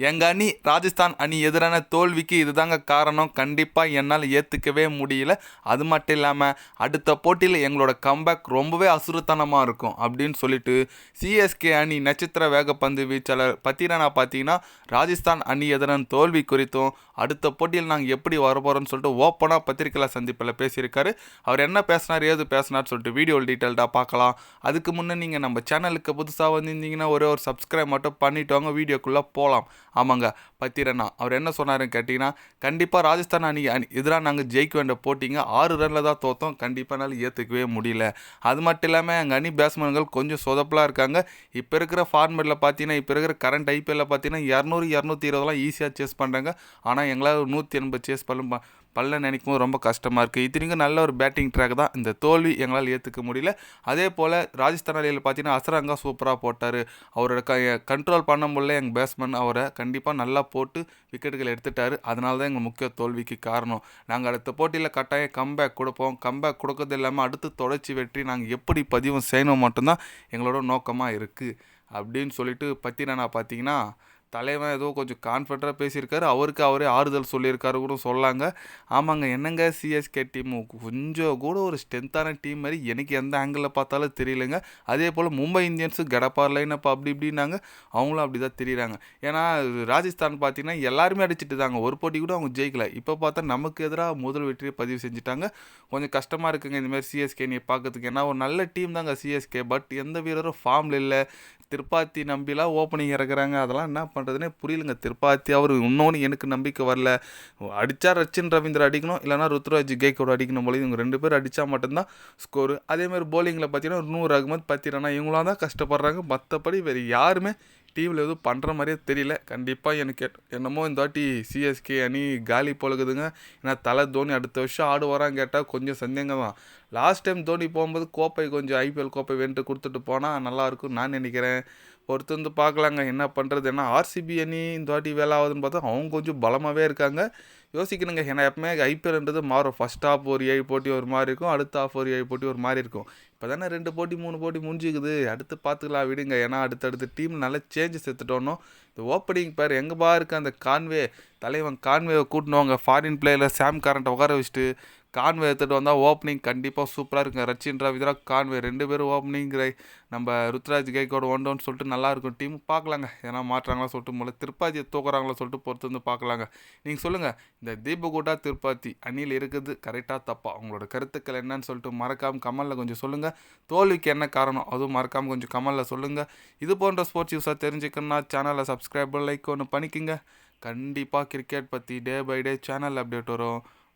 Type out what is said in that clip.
எங்கள் அணி ராஜஸ்தான் அணி எதிரான தோல்விக்கு இதுதாங்க காரணம். கண்டிப்பாக என்னால் ஏற்றுக்கவே முடியல. அது மட்டும் இல்லாமல் அடுத்த போட்டியில் எங்களோட கம்பேக் ரொம்பவே அசுரத்தனமாக இருக்கும் அப்படின்னு சொல்லிட்டு சிஎஸ்கே அணி நட்சத்திர வேகப்பந்து வீச்சாளர் பத்திரனா பார்த்தீங்கன்னா ராஜஸ்தான் அணி எதிரான தோல்வி குறித்தும் அடுத்த போட்டியில் நாங்கள் எப்படி வரப்போகிறோம்னு சொல்லிட்டு ஓப்பனாக பத்திரிக்கையில் சந்திப்பில் பேசியிருக்காரு. அவர் என்ன பேசினார் ஏது பேசினார் சொல்லிட்டு வீடியோ டீட்டெயில்டாக பார்க்கலாம். அதுக்கு முன்னே நீங்கள் நம்ம சேனலுக்கு புதுசாக வந்திருந்தீங்கன்னா ஒரே ஒரு சப்ஸ்கிரைப் மட்டும் பண்ணிவிட்டு வாங்க. வீடியோக்குள்ளே போகலாம் ஆமாங்க பத்திரண்ணா அவர் என்ன சொன்னாருன்னு கேட்டிங்கன்னா கண்டிப்பாக ராஜஸ்தான் அணி அணி எதிராக நாங்கள் ஜெயிக்க வேண்டிய போட்டிங்க. ஆறு ரனில் தான் தோத்தோம். கண்டிப்பாக என்னால் ஏற்றுக்கவே முடியல. அது மட்டும் இல்லாமல் எங்கள் அணி பேட்ஸ்மேன்கள் கொஞ்சம் சொதப்பலாக இருக்காங்க. இப்போ இருக்கிற ஃபார்மேட்டில் பார்த்தீங்கன்னா இப்போ இருக்கிற கரண்ட் ஐபிஎல்லில் பார்த்தீங்கன்னா இரநூறு இரநூத்தி இருபதெல்லாம் ஈஸியாக சேஸ் பண்ணுறாங்க ஆனால் எங்களால் நூற்றி எண்பது சேஸ் பண்ண பல்ல நினைக்கும் போது ரொம்ப கஷ்டமாக இருக்குது இத்தனைக்கும் நல்ல ஒரு பேட்டிங் ட்ராக் தான். இந்த தோல்வி எங்களால் ஏற்றுக்க முடியல. அதே போல் ராஜஸ்தான் அணியில் பார்த்தீங்கன்னா அசரங்கா சூப்பராக போட்டார். அவரோட க கண்ட்ரோல் பண்ண முடியல. எங்கள் பேட்ஸ்மேன் அவரை கண்டிப்பாக நல்லா போட்டு விக்கெட்டுகள் எடுத்துட்டார். அதனால தான் எங்கள் முக்கிய தோல்விக்கு காரணம். நாங்கள் அடுத்த போட்டியில் கட்டாயம் கம்பேக் கொடுப்போம். கம்பேக் கொடுக்கறது இல்லாமல் அடுத்து தொடர்ச்சி வெற்றி நாங்கள் எப்படி பதிவும் செய்யணும் மட்டும்தான் எங்களோட நோக்கமாக இருக்குது அப்படின்னு சொல்லிட்டு பத்திரனா பார்த்தீங்கன்னா தலைவன் ஏதோ கொஞ்சம் கான்ஃபிடண்ட்டாக பேசியிருக்காரு. அவருக்கு அவரே ஆறுதல் சொல்லியிருக்காரு கூட சொல்லாங்க. ஆமாங்க என்னங்க சிஎஸ்கே டீம் கொஞ்சம் கூட ஒரு ஸ்ட்ரென்த்தான டீம் மாதிரி எனக்கு எந்த ஆங்கிளில் பார்த்தாலும் தெரியலங்க. அதே போல் மும்பை இந்தியன்ஸு கடப்பார் லைனப் அப்படி இப்படின்னாங்க. அவங்களும் அப்படி தான் தெரியுறாங்க. ஏன்னா ராஜஸ்தான் பார்த்தீங்கன்னா எல்லாருமே அடிச்சுட்டு தாங்க ஒரு போட்டி கூட அவங்க ஜெயிக்கல. இப்போ பார்த்தா நமக்கு எதிராக முதல் வெற்றியை பதிவு செஞ்சுட்டாங்க. கொஞ்சம் கஷ்டமாக இருக்குங்க இந்தமாதிரி சிஎஸ்கே நீ பார்க்கறதுக்கு. ஏன்னா ஒரு நல்ல டீம் தாங்க சிஎஸ்கே பட் எந்த வீரரும் ஃபார்மில் இல்லை. திருப்பாத்தி நம்பிலாம் ஓப்பனிங் இறக்குறாங்க. அதெல்லாம் என்ன பண்ணுறதுனே புரியலங்க. திருப்பாத்தி அவர் இன்னொன்று எனக்கு நம்பிக்கை வரல. அடித்தா ரச்சின் ரவீந்திர அடிக்கணும் இல்லைனா ருத்ராஜ் கேக்கோட அடிக்கணும் போல இவங்க ரெண்டு பேர் அடித்தா மட்டும்தான் ஸ்கோரு அதேமாதிரி போலிங்கில் பார்த்தீங்கன்னா நூறு அகமத் பத்திரனா இவங்களாம் தான் கஷ்டப்படுறாங்க. மற்றபடி வேறு யாருமே டீமில் எதுவும் பண்ணுற மாதிரியே தெரியல. கண்டிப்பாக எனக்கு என்னமோ இந்த வாட்டி சிஎஸ்கே அணி காலி போலகுதுங்க. ஏன்னா தலை தோனி அடுத்த வருஷம் ஆடுவாரான்னு கேட்டால் கொஞ்சம் சந்தேகம் தான். லாஸ்ட் டைம் தோனி போகும்போது கோப்பை கொஞ்சம் ஐபிஎல் கோப்பை வென்று கொடுத்துட்டு போனால் நல்லாயிருக்கும் நான் நினைக்கிறேன். பொறுத்து வந்து பார்க்கலாங்க என்ன பண்ணுறது ஏன்னா ஆர்சிபி அணி இந்த வாட்டி வேலை ஆகுதுன்னு பார்த்தா அவங்க கொஞ்சம் பலமாகவே இருக்காங்க. யோசிக்கணுங்க ஏன்னா எப்பவுமே ஐபிஎல்ன்றது மாறும். ஃபஸ்ட் ஹாஃப் ஒரு ஏழு போட்டி ஒரு மாதிரி இருக்கும் அடுத்த ஹாஃப் ஒரு ஏழு போட்டி ஒரு மாதிரி இருக்கும். இப்போ தானே ரெண்டு போட்டி மூணு போட்டி முடிஞ்சிக்குது. அடுத்து பார்த்துக்கலாம் விடுங்க. ஏன்னா அடுத்தடுத்து டீம் நல்லா சேஞ்சஸ் எடுத்துட்டோன்னோ இந்த ஓப்பனிங் பேர் எங்கே பா இருக்க அந்த கான்வே தலைவன் கான்வேவை கூட்டினவங்க ஃபாரின் பிளேயரில் சாம் காரண்ட்டை உட்கார வச்சுட்டு கான்வே எடுத்துகிட்டு வந்தால் ஓப்பனிங் கண்டிப்பாக சூப்பராக இருக்குங்க ரச்சின் ரவிதரா கான்வே ரெண்டு பேரும் ஓப்பனிங்கிற நம்ம ருத்ராஜ் கைக்கோட ஒன் சொல்லிட்டு நல்லா இருக்கும். டீம் பார்க்கலாங்க. ஏன்னா மாற்றுறாங்களா சொல்லிட்டு முதல்ல திருப்பாத்தியை தூக்குறாங்களா சொல்லிட்டு பொறுத்து வந்து பார்க்கலாங்க. நீங்கள் சொல்லுங்கள் இந்த தீபகூட்டா திருப்பாத்தி அணியில் இருக்குது. கரெக்டாக தப்பா? உங்களோட கருத்துக்கள் என்னன்னு சொல்லிட்டு மறக்காமல் கமலில் கொஞ்சம் சொல்லுங்கள் தோல்விக்கு என்ன காரணம்? அதுவும் மறக்காமல் கொஞ்சம் கமலில் சொல்லுங்கள் இது போன்ற ஸ்போர்ட்ஸ் யூஸாக தெரிஞ்சுக்கணும்னா சேனலை சப்ஸ்கிரைப் லைக் ஒன்று பண்ணிக்கோங்க கண்டிப்பாக கிரிக்கெட் பற்றி day by day channel update வரும்.